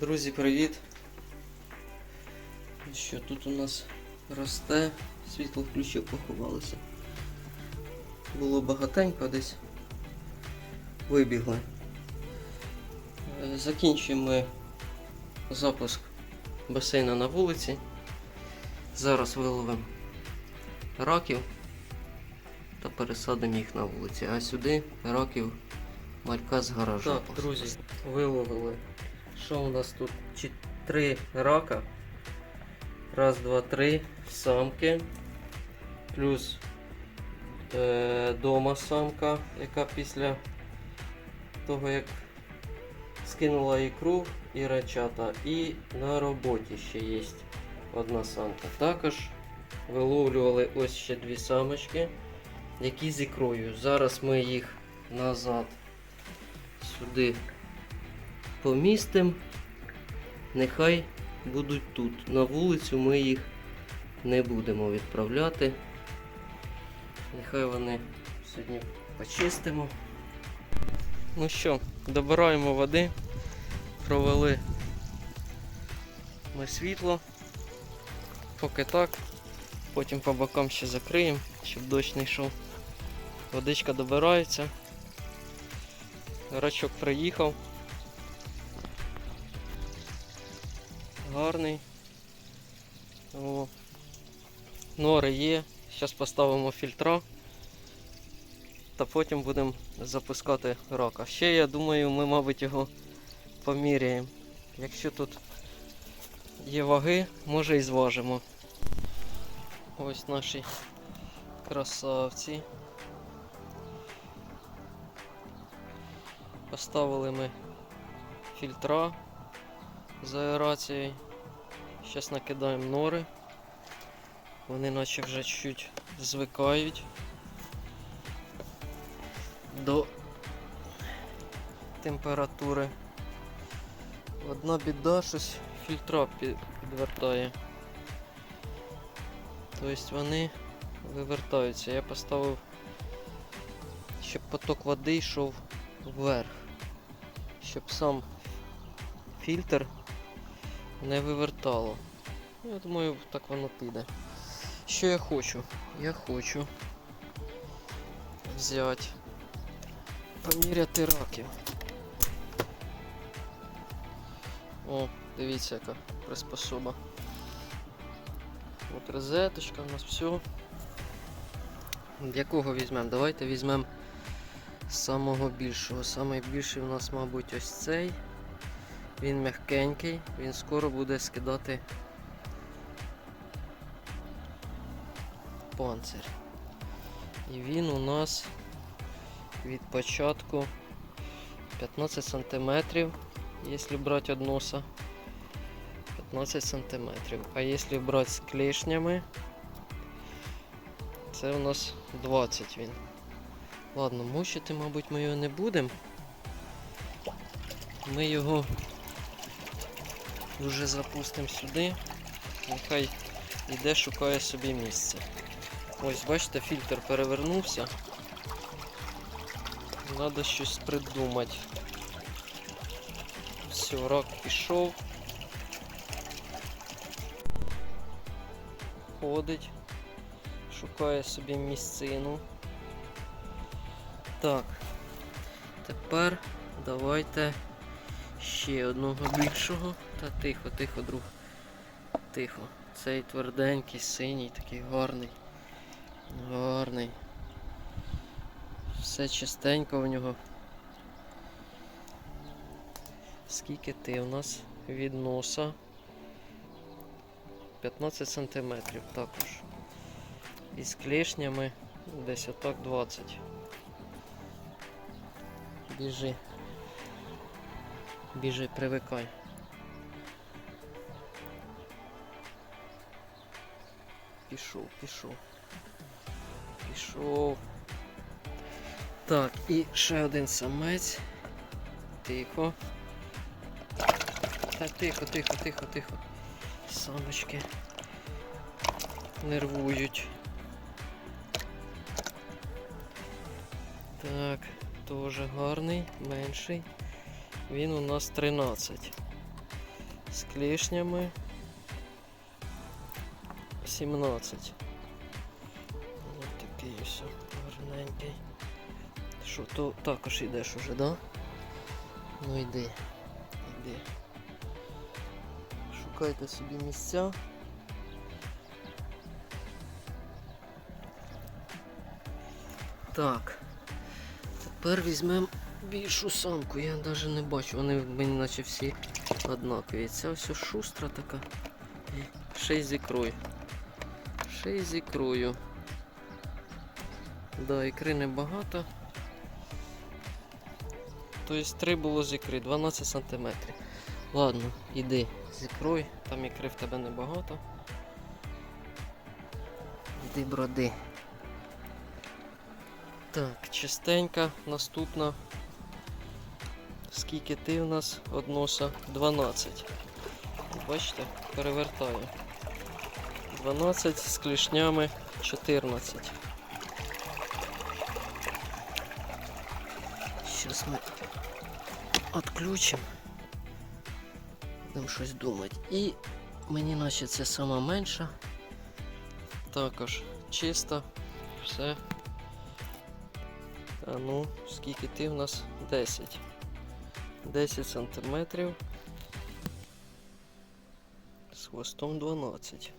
Друзі, привіт! Що тут у нас росте? Світло включив, поховалося. Було багатенько десь. Вибігли. Е, Закінчуємо запуск басейна на вулиці. Зараз виловимо раків та пересадимо їх на вулиці. А сюди раків малька з гаража. Так, друзі, виловили. Що у нас тут? Три рака. Раз, два, три. Самки. Плюс е, дома самка, яка після того, як скинула ікру і рачата. І на роботі ще є одна самка. Також виловлювали ось ще дві самочки, які з ікрою. Зараз ми їх назад сюди помістимо. Нехай будуть тут. На вулицю ми їх не будемо відправляти. Нехай вони сьогодні почистимо. Ну що, добираємо води, провели ми світло, поки так, потім по бокам ще закриємо, щоб дощ не йшов. Водичка добирається. Рачок приїхав. Гарний. О. Нори є. Зараз поставимо фільтра. Та потім будемо запускати рака. Ще я думаю, ми, мабуть, його поміряємо. Якщо тут є ваги, може і зважимо. Ось наші красавці. Поставили ми фільтра з аерацією. Зараз накидаємо нори. Вони наче вже чуть звикають до температури. Одна біда щось фільтра підвертає. Тобто вони вивертаються. Я поставив, щоб поток води йшов вверх, щоб сам фільтр не вивертало. Я думаю, так воно піде. Що я хочу? Я хочу взяти, поміряти раків. О, дивіться, яка приспособа. От розеточка у нас все. Якого візьмемо? Давайте візьмемо самого більшого. Самий більший у нас, мабуть, ось цей. Він м'якенький, він скоро буде скидати панцир. І він у нас від початку 15 см, якщо брати від носа. 15 см. А якщо брати з клешнями, це у нас 20 він. Ладно, мучити, мабуть, ми його не будемо. Ми його вже запустимо сюди. Нехай іде, шукає собі місце. Ось, бачите, фільтр перевернувся. Треба щось придумати. Все, рак пішов. Ходить, шукає собі місцину. Так, тепер давайте ще одного більшого. Та тихо, тихо, друг. Тихо. Цей тверденький, синій, такий гарний. Гарний. Все чистенько в нього. Скільки ти у нас від носа? 15 сантиметрів також. І з клешнями десь отак 20. Біжи. Біжи, привикай. Пішов, пішов. Пішов. Так, і ще один самець. Тихо. Та тихо, тихо, тихо, тихо. Самочки нервують. Так, теж гарний, менший. Він у нас 13. З клешнями 17. Ось такий ось гарненький. Що то також йдеш уже, да? Ну йди. Йди. Шукайте собі місця. Так. Тепер візьмемо більшу самку. Я навіть не бачу. Вони мені наче всі однакові. Ця все шустра така. Ще й з ікрою. Ще й з. Да, ікри небагато. Тобто 3 було з ікри, 12 см. Ладно, іди з там ікри в тебе небагато. Іди броди. Так, частенька, наступна. Скільки ти в нас односа? 12. Бачите, перевертаю. 12 з клішнями 14. Зараз ми відключимо. Будемо щось думати. І мені наче це сама менша. Також чиста. Все. А ну, скільки ти в нас? 10. 10 сантиметрів. З хвостом 12.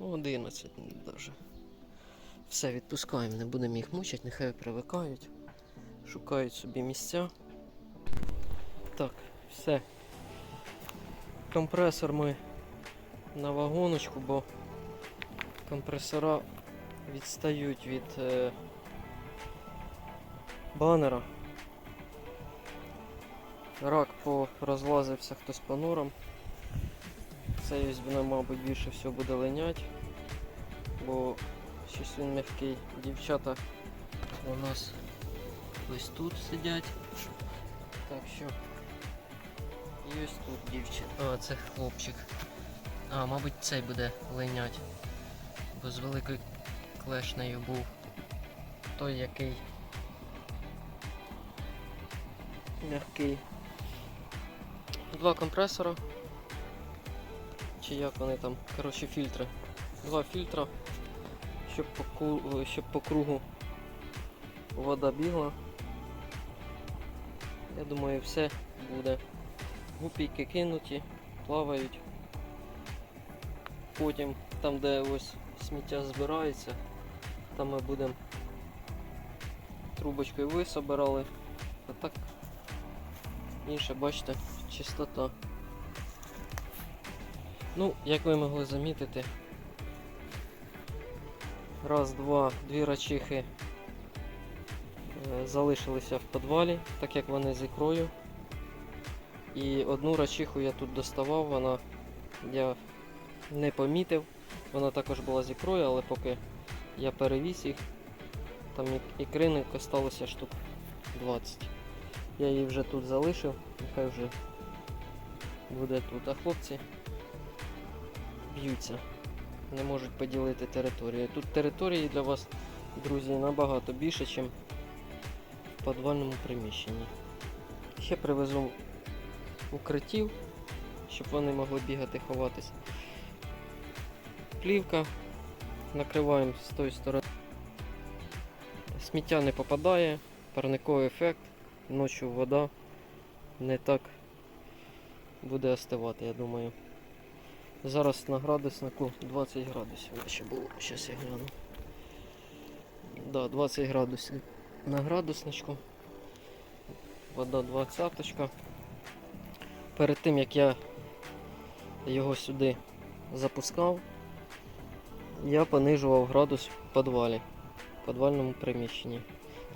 Ну, 11 навіть. Все, відпускаємо, не будемо їх мучити, нехай привикають. Шукають собі місця. Так, все. Компресор ми на вагоночку, бо компресора відстають від е, банера. Рак порозлазився хтось по норам. Ось вона, мабуть, більше всього буде линять, бо щось він м'який. Дівчата у нас ось тут сидять. Так що і ось тут дівчина. А, це хлопчик. А, мабуть, цей буде линять. Бо з великою клешнею був той, який м'який. Два компресора. Чи як вони там? Коротше, фільтри. Два фільтра, щоб по, щоб по кругу вода бігла. Я думаю, все буде. Гупійки кинуті, плавають. Потім там, де ось сміття збирається, там ми будемо трубочкою висобирали. А так інше, бачите, чистота. Ну, як ви могли замітити, раз, два, дві рачихи е, залишилися в підвалі, так як вони з ікрою. І одну рачиху я тут доставав, вона я не помітив. Вона також була з ікрою, але поки я перевіз їх, там ік- ікринок осталося штук 20. Я її вже тут залишив, нехай вже буде тут. А хлопці б'ються, не можуть поділити територію. Тут території для вас, друзі, набагато більше, ніж в підвальному приміщенні. Ще привезу укриттів, щоб вони могли бігати, ховатися. Плівка. Накриваємо з тої сторони. Сміття не попадає, парниковий ефект, ночі вода не так буде остивати, я думаю. Зараз на градуснику 20 градусів ще було, зараз я гляну. Да, 20 градусів на градусничку. Вода 20. Перед тим як я його сюди запускав, я понижував градус в підвалі, в підвальному приміщенні.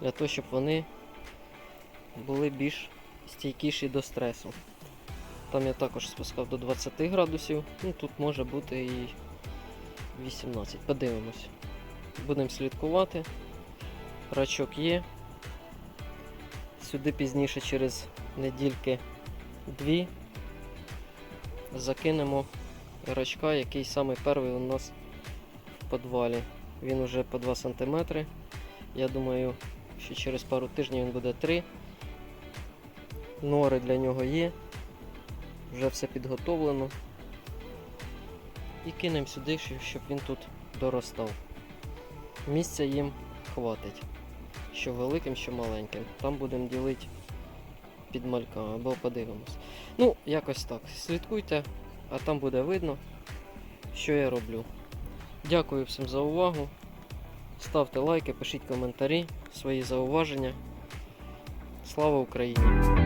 Для того, щоб вони були більш стійкіші до стресу. Там я також спускав до 20 градусів, ну тут може бути і 18. Подивимось. Будемо слідкувати. Рачок є. Сюди пізніше через недільки дві закинемо рачка, який самий перший у нас в підвалі. Він уже по 2 см. Я думаю, що через пару тижнів він буде 3. Нори для нього є. Вже все підготовлено. І кинемо сюди, щоб він тут доростав. Місця їм хватить. Що великим, що маленьким. Там будемо ділити під мальками або подивимось. Ну, якось так. Слідкуйте, а там буде видно, що я роблю. Дякую всім за увагу. Ставте лайки, пишіть коментарі, свої зауваження. Слава Україні!